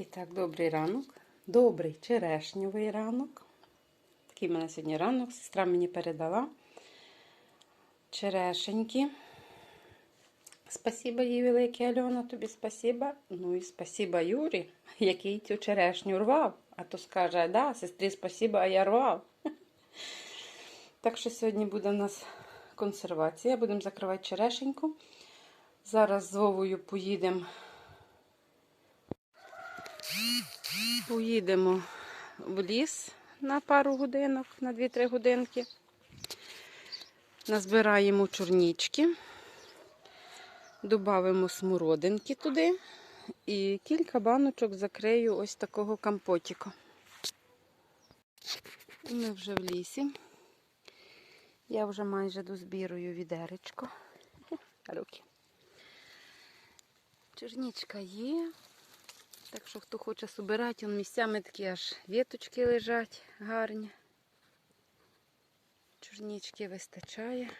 І так, добрий ранок. Добрий черешньовий ранок. Такий мене сьогодні ранок. Сестра мені передала черешеньки. Спасіба їй велике, Альона, тобі спасіба. Ну і спасіба Юрі, який цю черешню рвав. А то скаже, да, сестрі спасіба, а я рвав. Так що сьогодні буде у нас консервація. Будемо закривати черешеньку. Зараз з Вовою поїдемо. Поїдемо в ліс на пару годинок, на 2-3 годинки. Назбираємо чорнічки, додамо смородинки туди і кілька баночок закрию ось такого компотіка. Ми вже в лісі. Я вже майже дозбірую відеречко. Руки. Чернічка є. Так що, хто хоче собирати, он місцями такі аж віточки лежать гарні. Чорнічки вистачає.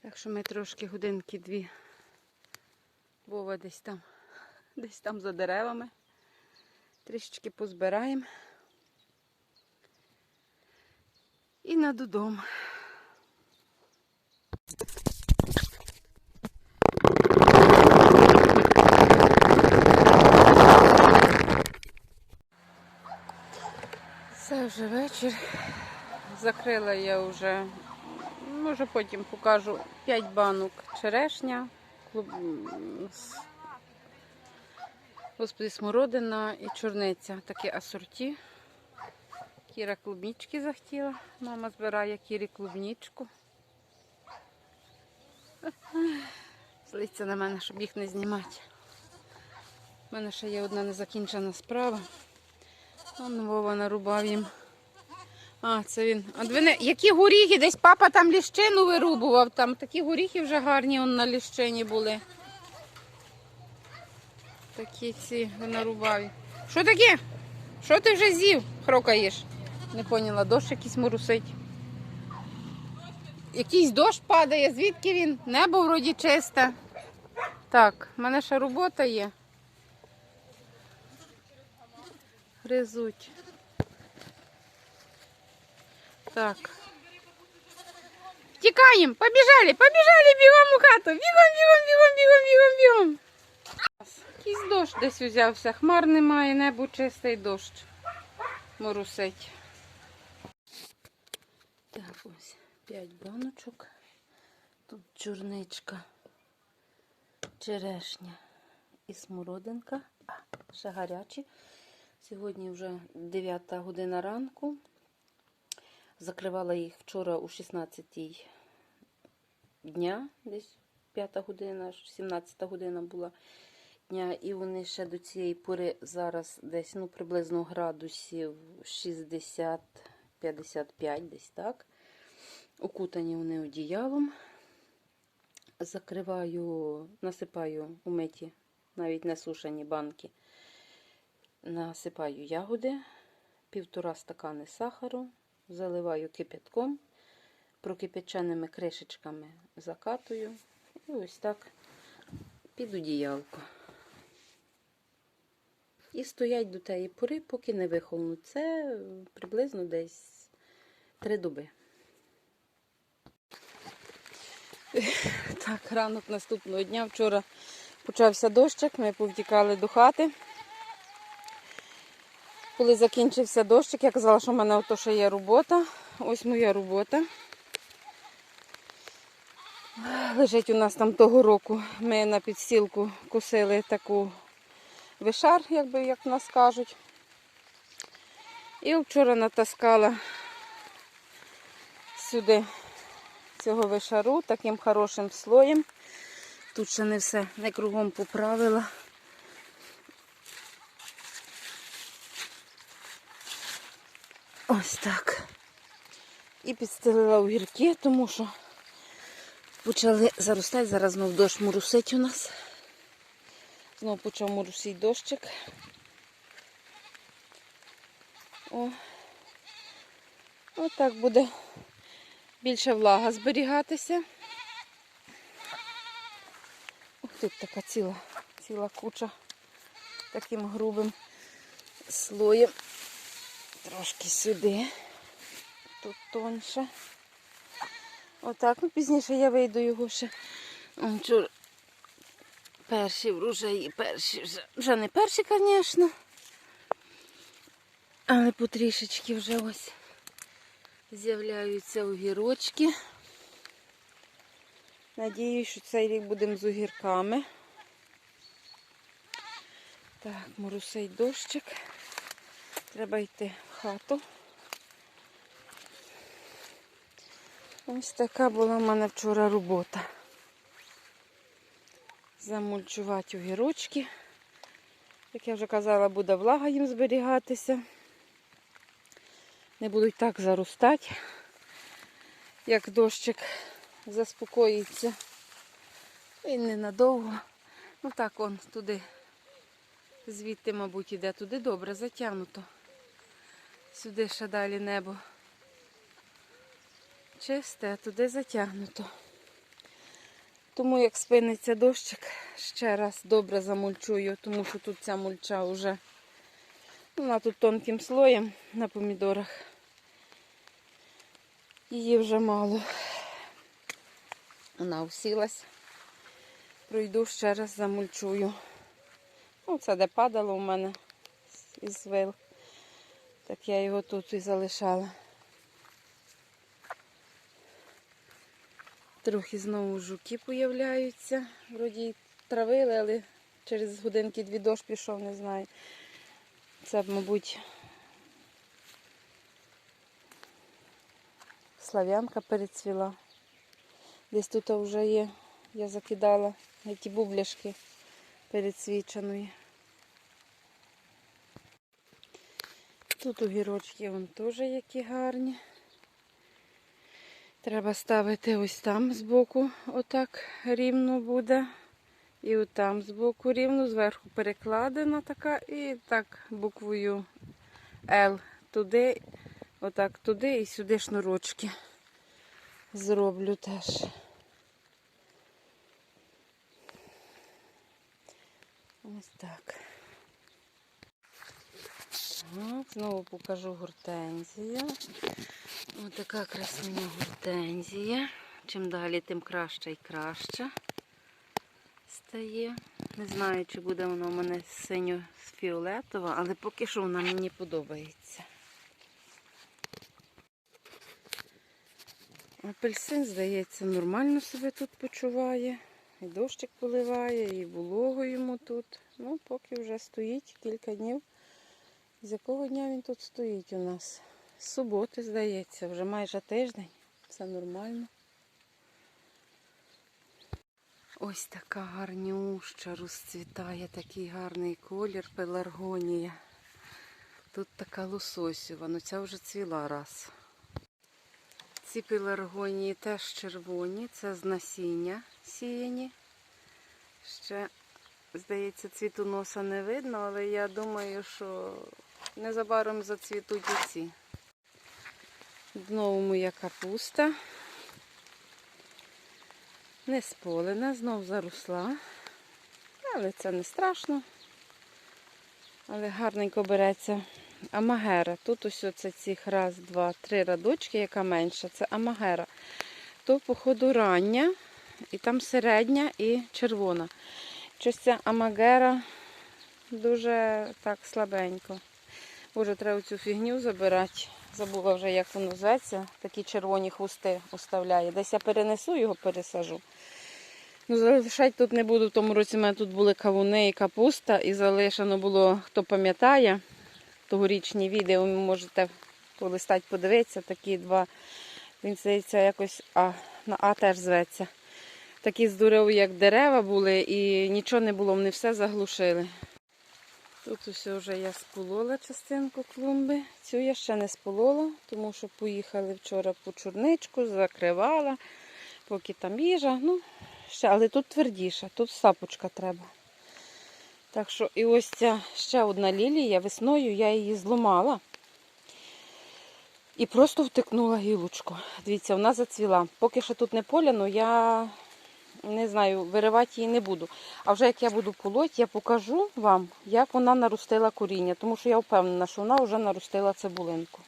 Так що ми трошки годинки дві. Вова десь там, десь там за деревами. Трішечки позбираємо. І на додому. Вже вечір. Закрила я вже, може потім покажу 5 банок черешня, клуб... господи, смородина і чорниця. Таке асорті. Кіра клубнічки захотіла. Мама збирає кірі клубнічку. Злиться на мене, щоб їх не знімати. У мене ще є одна незакінчена справа. Он Вова нарубав їм. А, це він. От вони, які горіхи? Десь папа там ліщину вирубував. Там такі горіхи вже гарні он на ліщині були. Такі ці нарубав. Що таке? Що ти вже з'їв? Хрокаєш? Не поняла, дощ якийсь морусить. Якийсь дощ падає, звідки він? Небо вроді чисте. Так, в мене ще робота є. Гризуть. Так. Тікаємо, побіжали, побіжали бігом у хату. Бігом, бігом, бігом, бігом, бігом, бігом. Якийсь дощ десь узявся. Хмар немає, небо чистий дощ. Морусить. Так, ось п'ять баночок. Тут чорничка, черешня і смородинка. А, ще гарячі. Сьогодні вже 9 година ранку. Закривала їх вчора у 16 дня, десь 5 година, 17 година була дня. І вони ще до цієї пори зараз десь ну, приблизно градусів 60-55 десь так. Укутані вони одіялом. Закриваю, насипаю у миті, навіть не сушені банки. Насипаю ягоди, півтора стакани сахару, заливаю кипятком, прокипяченими кришечками закатую і ось так під одіялко. І стоять до тієї пори, поки не вихолнуть. Це приблизно десь три доби. Так, ранок наступного дня. Вчора почався дощик, ми повтікали до хати. Коли закінчився дощик, я казала, що в мене ото ще є робота. Ось моя робота. Лежить у нас там того року. Ми на підстілку косили таку вишар, як в нас кажуть. І вчора натаскала сюди цього вишару таким хорошим слоєм. Тут ще не все, не кругом поправила. Ось так. І підстелила огірки, тому що почали заростати. Зараз знов дощ морусить у нас. Знов почав морусити дощик. О. Отак буде більше влага зберігатися. Ось тут така ціла, ціла куча таким грубим слоєм. Трошки сюди. Тут тонше. Отак, ну пізніше я вийду його ще. Перші врожаї, перші вже. Вже не перші, звісно. Але потрішечки вже ось з'являються огірочки. Надіюсь, що цей рік будемо з огірками. Так, морусей дощик. Треба йти хату. Ось така була в мене вчора робота. Замульчувати огірочки. Як я вже казала, буде влага їм зберігатися. Не будуть так заростати, як дощик заспокоїться. Він ненадовго. Ну так он туди. Звідти, мабуть, іде туди добре затягнуто. Сюди ще далі небо чисте, а туди затягнуто. Тому як спиниться дощик, ще раз добре замульчую, тому що тут ця мульча вже вона тут тонким слоєм на помідорах. Її вже мало. Вона усілась. Пройду ще раз замульчую. Ну, це де падало у мене із вил. Так я його тут і залишала. Трохи знову жуки появляються. Вроді травили, але через годинки дві дощ пішов, не знаю. Це, мабуть, слав'янка перецвіла. Десь тут вже є, я закидала ті бубляшки перецвіченої. Тут огірочки вон теж які гарні. Треба ставити ось там збоку, отак рівно буде. І отам збоку рівно, зверху перекладена така, і так буквою L туди, отак туди і сюди шнурочки зроблю теж. Ось так. Так, знову покажу гортензію. Ось така красуня гортензія. Чим далі, тим краще і краще стає. Не знаю, чи буде вона у мене синьо-фіолетова, але поки що вона мені подобається. Апельсин, здається, нормально себе тут почуває. І дощик поливає, і волого йому тут. Ну, поки вже стоїть кілька днів. З якого дня він тут стоїть у нас? З суботи, здається, вже майже тиждень. Все нормально. Ось така гарнюща розцвітає, такий гарний колір пеларгонія. Тут така лососюва, ну ця вже цвіла раз. Ці пеларгонії теж червоні, це з насіння сіяні. Ще, здається, цвітоноса не видно, але я думаю, що незабаром зацвітуть і ці. Знову моя капуста. Не сполена, знов заросла. Але це не страшно. Але гарненько береться амагера. Тут ось оце цих раз, два, три радочки, яка менша, це амагера. То, походу, рання, і там середня і червона. Щось ця амагера дуже так слабенько. Боже, треба цю фігню забирати. Забула вже, як воно зветься. Такі червоні хвости оставляє. Десь я перенесу його, пересажу. Ну, залишати тут не буду. В тому році в мене тут були кавуни і капуста, і залишено було, хто пам'ятає, тогорічні відео ви можете полистати, подивитися. Такі два. Він здається, якось А, на А теж зветься. Такі здорові, як дерева були, і нічого не було, вони все заглушили. Тут усе вже я сполола частинку клумби. Цю я ще не сполола, тому що поїхали вчора по чорничку, закривала, поки там їжа. Ну, ще, але тут твердіша, тут сапочка треба. Так що, і ось ця ще одна лілія, весною я її зламала і просто втикнула гілочку. Дивіться, вона зацвіла. Поки що тут не поляно, я не знаю, виривати її не буду. А вже як я буду полоть, я покажу вам, як вона наростила коріння, тому що я впевнена, що вона вже наростила цибулинку.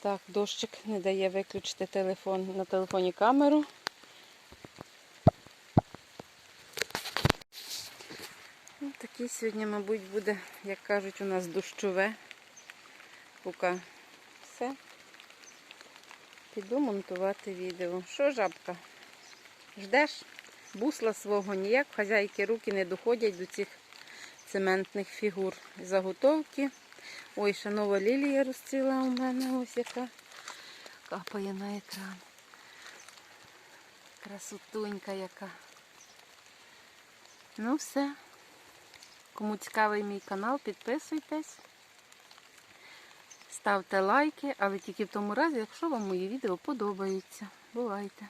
Так, дощик не дає виключити телефон на телефоні камеру. Ну, такий сьогодні, мабуть, буде, як кажуть, у нас дощове. Поки все. Піду монтувати відео. Що, жабка? Ждеш? Бусла свого ніяк, хазяйки руки не доходять до цих цементних фігур. Заготовки. Ой, ще нова лілія розцвіла у мене ось яка. Капає на екран. Красотунька яка. Ну все. Кому цікавий мій канал, підписуйтесь. Ставте лайки, але тільки в тому разі, якщо вам мої відео подобаються. Бувайте!